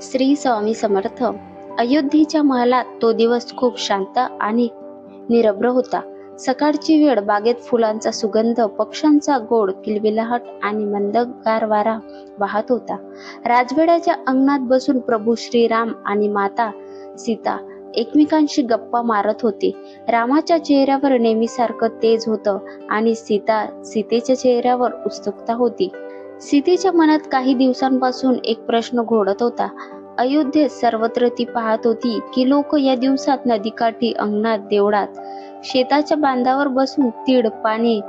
श्री स्वामी समर्थ. अयोध्येच्या महालात तो दिवस खूप शांत आणि निरभ्र होता. सकाळची वेळ बागेत फुलांचा सुगंध पक्ष्यांचा गोड किलबिलाहट आणि मंदगार वारा वाहत होता. राजवाड्याच्या अंगणात बसून प्रभू श्रीराम आणि माता सीता एकमेकांशी गप्पा मारत होते. रामाच्या चेहऱ्यावर नेहमीसारखं तेज होतं आणि सीता सीतेच्या चेहऱ्यावर उत्सुकता होती. सीतेच्या मनात काही दिवसांपासून एक प्रश्न घोडत होता. अयोध्येत सर्वत्र ती पाहत होती की लोक या दिवसात नदीकाठी अंगणात देवळात शेताच्या बांधावर बसून तीड पाणी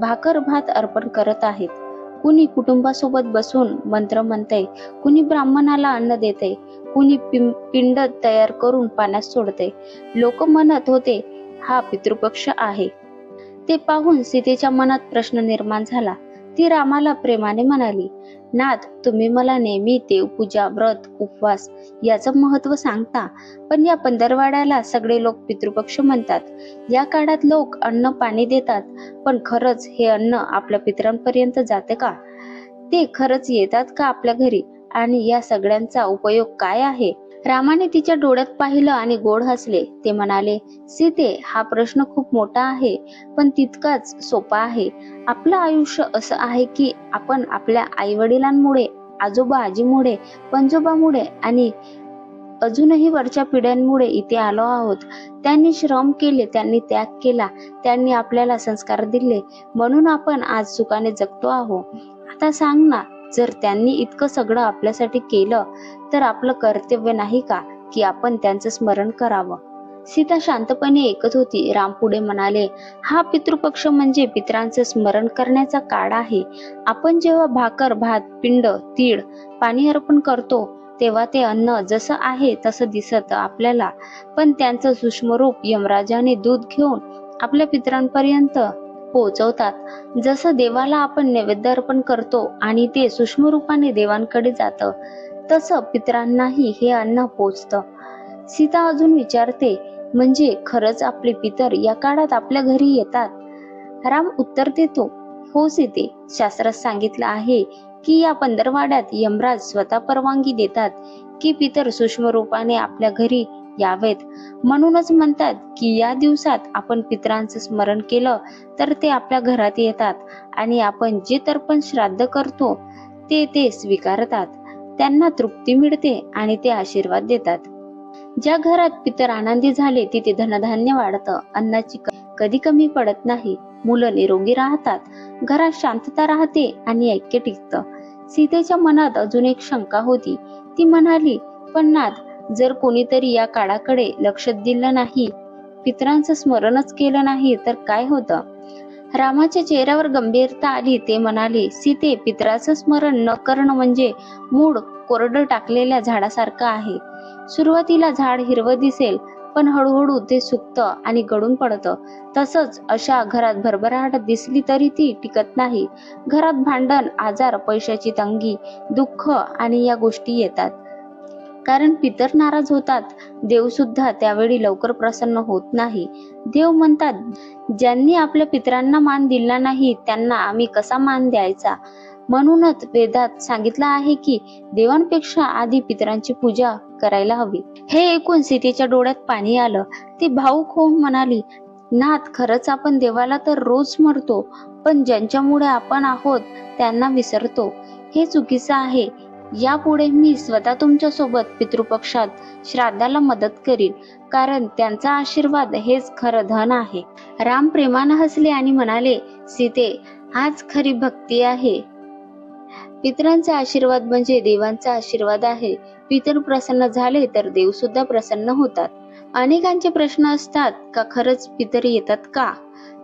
भाकर भात अर्पण करत आहेत. कुणी कुटुंबासोबत बसून मंत्र म्हणतय कुणी ब्राह्मणाला अन्न देते कुणी पिं- पिंड तयार करून पाण्यात सोडते लोक म्हणत होते हा पितृपक्ष आहे. ते पाहून सीतेच्या मनात प्रश्न निर्माण झाला. ती रामाला प्रेमाने म्हणाली नाथ तुम्ही मला नेहमी देवपूजा व्रत उपवास याचं महत्त्व सांगता पण या पंधरवाड्याला सगळे लोक पितृपक्ष म्हणतात. या काळात लोक अन्न पाणी देतात पण खरंच हे अन्न आपल्या पितरांपर्यंत जाते का? ते खरंच येतात का आपल्या घरी? आणि या सगळ्यांचा उपयोग काय आहे? रामाने तिच्या डोळ्यात पाहिलं आणि गोड हसले. ते म्हणाले सीते हा प्रश्न खूप मोठा आहे पण तितकाच सोपा आहे. आपलं आयुष्य असं आहे की आपण आपल्या आई वडिलांमुळे आजोबा आजीमुळे पंजोबामुळे आणि अजूनही वरच्या पिढ्यांमुळे इथे आलो आहोत. त्यांनी श्रम केले त्यांनी त्याग केला त्यांनी आपल्याला संस्कार दिले. म्हणून आपण आज सुखाने जगतो आहोत. आता सांग ना जर त्यांनी इतकं सगळं आपल्यासाठी केलं तर आपलं कर्तव्य नाही का की आपण त्यांचं स्मरण करावं? सीता शांतपणे ऐकत होती. राम पुढे म्हणाले हा पितृपक्ष म्हणजे पितरांचं स्मरण करण्याचा काळ आहे. आपण जेव्हा भाकर भात पिंड तीळ पाणी अर्पण करतो तेव्हा ते अन्न जसं आहे तसं दिसत आपल्याला. पण त्यांचं सूक्ष्मरूप यमराजाने दूध घेऊन आपल्या पितरांपर्यंत पोहोचवतात. जसं देवाला आपण नैवेद्य अर्पण करतो आणि ते सूक्ष्म रूपाने देवांकडे जातं तसं पितरांनाही हे अन्न पोचतं. सीता अजून विचारते म्हणजे खरंच आपले पितर या काळात आपल्या घरी येतात? राम उत्तर देतो हो सीते शास्त्रात सांगितलं आहे की या पंधरवाड्यात यमराज स्वतः परवानगी देतात की पितर सूक्ष्म रूपाने आपल्या घरी यावेत. म्हणूनच म्हणतात की या दिवसात आपण पितरांचं स्मरण केलं तर ते आपल्या घरात येतात आणि आपण जे तर्पण श्राद्ध करतो ते ते स्वीकारतात. त्यांना तृप्ती मिळते आणि ते आशीर्वाद देतात. ज्या घरात पितर आनंदी झाले तिथे धनधान्य वाढतं अन्नाची कधी कमी पडत नाही मुलं निरोगी राहतात घरात शांतता राहते आणि ऐक्य टिकतं. सीतेच्या मनात अजून एक शंका होती. ती म्हणाली पण नाथ जर कोणीतरी या काळाकडे लक्ष दिलं नाही पितरांचं स्मरणच केलं नाही तर काय होतं? रामाच्या चेहऱ्यावर गंभीरता आली ते म्हणाले सीते पित्राचं स्मरण न करणं म्हणजे मूळ कोरडं टाकलेल्या झाडासारखं आहे. सुरुवातीला झाड हिरवं दिसेल पण हळूहळू ते सुकतं आणि गळून पडतं. तसंच अशा घरात भरभराट दिसली तरी ती टिकत नाही. घरात भांडण आजार पैशाची तंगी दुःख आणि या गोष्टी येतात. कारण पितर नाराज होतात. देव सुद्धा त्यावेळी लवकर प्रसन्न होत नाही. देव म्हणतात ज्यांनी आपल्या पितरांना मान दिला नाही त्यांना आम्ही कसा मान द्यायचा? म्हणूनच वेदात सांगितलं आहे की देवांपेक्षा आधी पितरांची पूजा करायला हवी. हे ऐकून सीतेच्या डोळ्यात पाणी आलं. ती भाऊक होऊन म्हणाली नाथ खरंच आपण देवाला तर रोज मरतो पण ज्यांच्यामुळे आपण आहोत त्यांना विसरतो. हे चुकीचं आहे. यापुढे मी स्वतः तुमच्यासोबत पितृपक्षात श्राद्धाला मदत करीन कारण त्यांचा आशीर्वाद हेच खरं धन आहे. राम प्रेमानं हसले आणि म्हणाले सीते हाच खरी भक्ती आहे. पितरांचा आशीर्वाद म्हणजे देवांचा आशीर्वाद आहे. पितर प्रसन्न झाले तर देव सुद्धा प्रसन्न होतात. अनेकांचे प्रश्न असतात का खरंच पितर येतात का?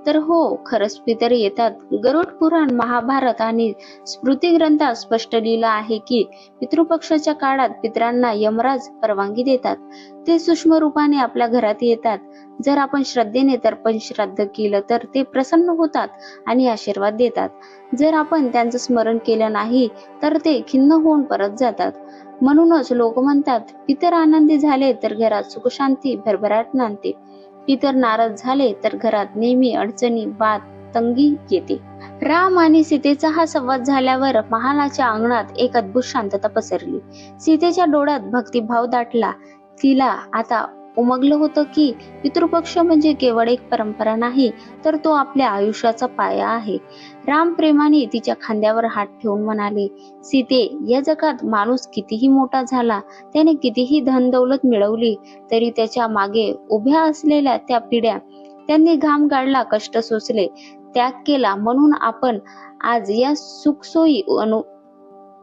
तर हो खरंच पितर येतात. गरुड पुराण महाभारत आणि स्मृती ग्रंथात स्पष्ट लिहिलं आहे की पितृपक्षाच्या काळात पितरांना यमराज परवानगी देतात. ते सूक्ष्म रूपाने आपल्या घरात येतात. जर आपण श्रद्धेने तर्पण श्राद्ध केलं तर ते प्रसन्न होतात आणि आशीर्वाद देतात. जर आपण त्यांचं स्मरण केलं नाही तर ते खिन्न होऊन परत जातात. म्हणूनच लोक म्हणतात पितर आनंदी झाले तर घरात सुखशांती भरभराट नांदते. पितर नाराज झाले तर घरात नेहमी अडचणी वाद तंगी येते. राम आणि सीतेचा हा संवाद झाल्यावर महालाच्या अंगणात एक अद्भुत शांतता पसरली. सीतेच्या डोळ्यात भक्तिभाव दाटला. तिला आता उमगलं होतं की पितृपक्ष म्हणजे केवळ एक परंपरा नाही तर तो आपल्या आयुष्याचा पाया आहे. राम प्रेमाने तिच्या खांद्यावर हात ठेवून म्हणाले सीते या जगात माणूस कितीही मोठा झाला त्याने कितीही धन दौलत मिळवली तरी त्याच्यामागे उभ्या असलेल्या त्या पिढ्या त्यांनी घाम गाडला कष्ट सोसले त्याग केला म्हणून आपण आज या सुखसोयी अनु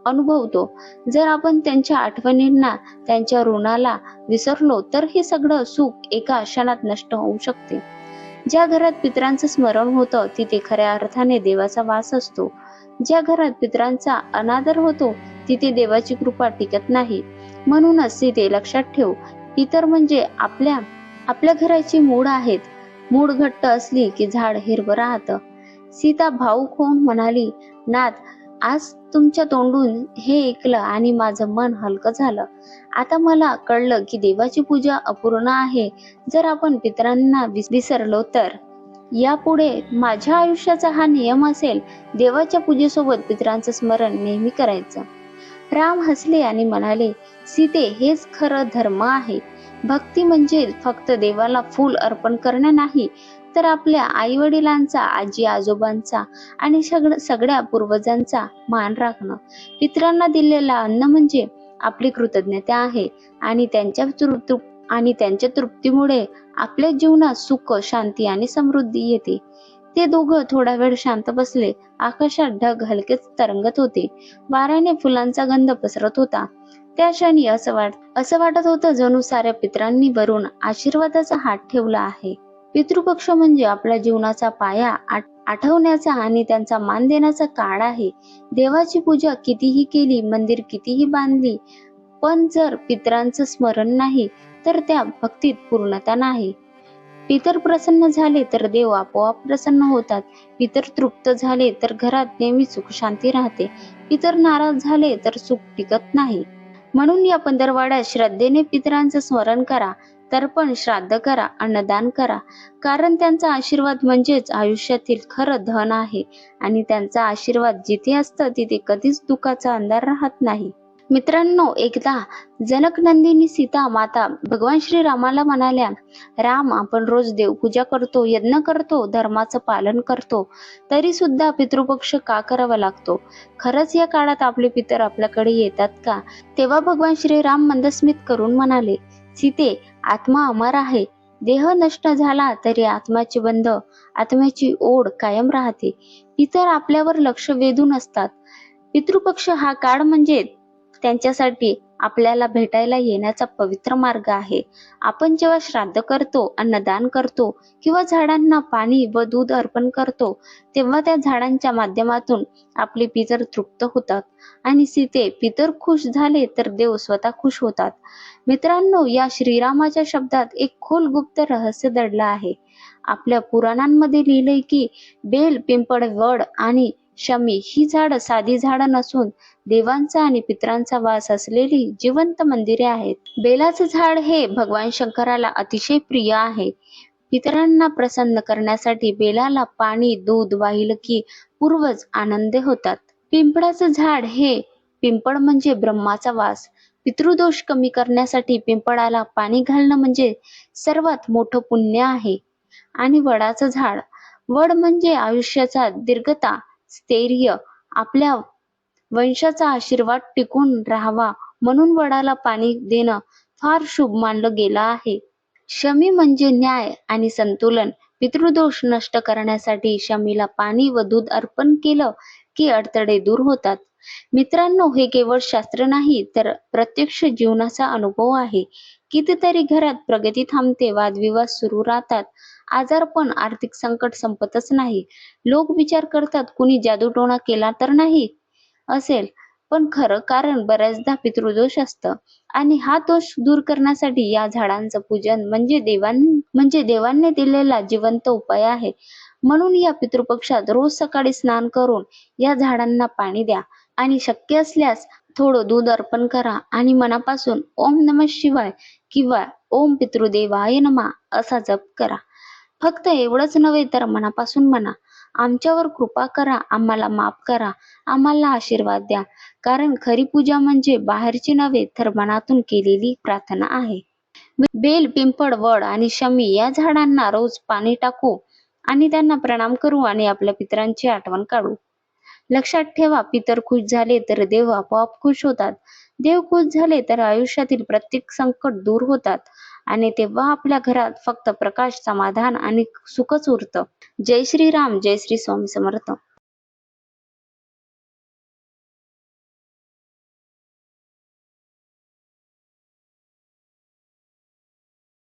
अनुभवतो. जर आपण त्यांच्या आठवणींना त्यांच्या ऋणाला विसरलो तर हे सगळं सुख एका क्षणात नष्ट होऊ शकते. ज्या घरात पितरांचं स्मरण होतं तिथे खऱ्या अर्थाने देवाचा वास असतो. ज्या घरात पितरांचा अनादर होतो तिथे देवाची कृपा टिकत नाही. म्हणूनच तिथे लक्षात ठेव पितर म्हणजे आपल्या आपल्या घराची मूड आहेत. मूड घट्ट असली की झाड हिरवं राहतं. सीता भाऊक होऊन म्हणाली नाथ आज तुमच्या तोंडून हे ऐकलं आणि माझं मन हलकं झालं. आता मला कळलं की देवाची पूजा अपूर्ण आहे. जर आपण पितरांना विसरलो तर? यापुढे माझ्या आयुष्याचा हा नियम असेल देवाच्या पूजेसोबत पितरांचं स्मरण नेहमी करायचं. राम हसले आणि म्हणाले सीते हेच खरं धर्म आहे. भक्ती म्हणजे फक्त देवाला फूल अर्पण करणे नाही तर आपल्या आई वडिलांचा आजी आजोबांचा आणि सगळं सगळ्या पूर्वजांचा मान राखणं. पितरांना दिलेला अन्न म्हणजे आपली कृतज्ञता आहे आणि त्यांच्या आणि त्यांच्या तृप्तीमुळे आपल्या जीवनात सुख शांती आणि समृद्धी येते. ते दोघं थोडा वेळ शांत बसले. आकाशात ढग हलकेच तरंगत होते. वाऱ्याने फुलांचा गंध पसरत होता. त्या क्षणी असं वाट असं वाटत होतं जणू साऱ्या पितरांनी वरून आशीर्वादाचा हात ठेवला आहे. पितृपक्ष म्हणजे आपल्या जीवनाचा पाया आठ- आठवण्याचा आणि त्यांचा मान देण्याचा काळ आहे. देवाची पूजा कितीही केली मंदिर कितीही बांधली पण जर पितरांचं स्मरण नाही तर त्या भक्तीत पूर्णता नाही. पितर प्रसन्न झाले तर देव आपोआप प्रसन्न होतात. पितर तृप्त झाले तर घरात नेहमी सुख शांती राहते. पितर नाराज झाले तर सुख टिकत नाही. म्हणून या पंधरवाड्यात श्रद्धेने पितरांचं स्मरण करा. तर्पण श्राद्ध करा अन्नदान करा. कारण त्यांचा आशीर्वाद म्हणजेच आयुष्यातील खरं धन आहे. आणि त्यांचा आशीर्वाद जिथे असतं तिथे कधीच दुःखाचा अंधार राहत नाही. मित्रांनो एकदा जनक नंदिनी सीता माता भगवान श्री रामाला म्हणाल्या राम आपण रोज देवपूजा करतो यज्ञ करतो धर्माचं पालन करतो तरी सुद्धा पितृपक्ष का करावा लागतो? खरंच या काळात आपले पितर आपल्याकडे येतात का? तेव्हा भगवान श्री राम मंदस्मित करून म्हणाले सीते आत्मा अमर आहे. देह नष्ट झाला तरी आत्म्याचे बंध आत्म्याची ओढ कायम राहते. पितर आपल्यावर लक्ष वेधून असतात. पितृपक्ष हा काळ म्हणजे त्यांच्यासाठी आपल्याला भेटायला येण्याचा पवित्र मार्ग आहे. आपण जेव्हा श्राद्ध करतो अन्नदान करतो किंवा झाडांना पाणी व दूध अर्पण करतो तेव्हा त्या झाडांच्या माध्यमातून आपले पितर तृप्त होतात. आणि सीते पितर खुश झाले तर देव स्वतः खुश होतात. मित्रांनो या श्रीरामाच्या शब्दात एक खोल गुप्त रहस्य दडलं आहे. आपल्या पुराणांमध्ये लिहिलंय की बेल पिंपळ वड आणि शमी ही झाडं साधी झाडं नसून देवांचा आणि पितरांचा वास असलेली जिवंत मंदिरे आहेत. बेलाचं झाड हे भगवान शंकराला अतिशय प्रिय आहे. पितरांना प्रसन्न करण्यासाठी बेलाला पाणी दूध वाहिलं की पूर्वज आनंद होतात. पिंपळाचं झाड हे पिंपळ म्हणजे ब्रह्माचा वास. पितृदोष कमी करण्यासाठी पिंपळाला पाणी घालणं म्हणजे सर्वात मोठं पुण्य आहे. आणि वडाचं झाड वड म्हणजे आयुष्याचा दीर्घता स्थैर्य आपल्या वंशाचा आशीर्वाद टिकून राहावा म्हणून वडाला पाणी देणं फार शुभ मानलं गेलं आहे. शमी म्हणजे न्याय आणि संतुलन. पितृदोष नष्ट करण्यासाठी शमीला पाणी व दूध अर्पण केलं की अडथळे दूर होतात. मित्रांनो हे केवळ शास्त्र नाही तर प्रत्यक्ष जीवनाचा अनुभव आहे. कितीतरी घरात प्रगती थांबते वादविवाद सुरू राहतात. आजारपण आर्थिक संकट संपतच नाही. लोक विचार करतात कुणी जादूटोणा केला तर नाही? असेल. पण खरं कारण बऱ्याचदा पितृदोष असतं. आणि हा दोष दूर करण्यासाठी या झाडांचं पूजन म्हणजे देवां म्हणजे देवांनी दिलेला जिवंत उपाय आहे. म्हणून या पितृपक्षात रोज सकाळी स्नान करून या झाडांना पाणी द्या. आणि शक्य असल्यास थोडं दूध अर्पण करा. आणि मनापासून ओम नम शिवाय किंवा ओम पितृदेवाय नमा असा जप करा. फक्त एवढंच नव्हे तर मनापासून म्हणा आमच्यावर कृपा करा आम्हाला माफ करा आम्हाला आशीर्वाद द्या. कारण खरी पूजा म्हणजे बाहेरची नव्हे तर मनातून केलेली प्रार्थना आहे. बेल पिंपळ वड आणि शमी या झाडांना रोज पाणी टाकू आणि त्यांना प्रणाम करू आणि आपल्या पितरांची आठवण काढू. लक्षात ठेवा पितर खुश झाले तर देव आपोआप खुश होतात. देव खुश झाले तर आयुष्यातील प्रत्येक संकट दूर होतात. आणि तेव्हा आपल्या घरात फक्त प्रकाश समाधान आणि सुखच उरतं. जय श्री राम जय श्री स्वामी समर्थ.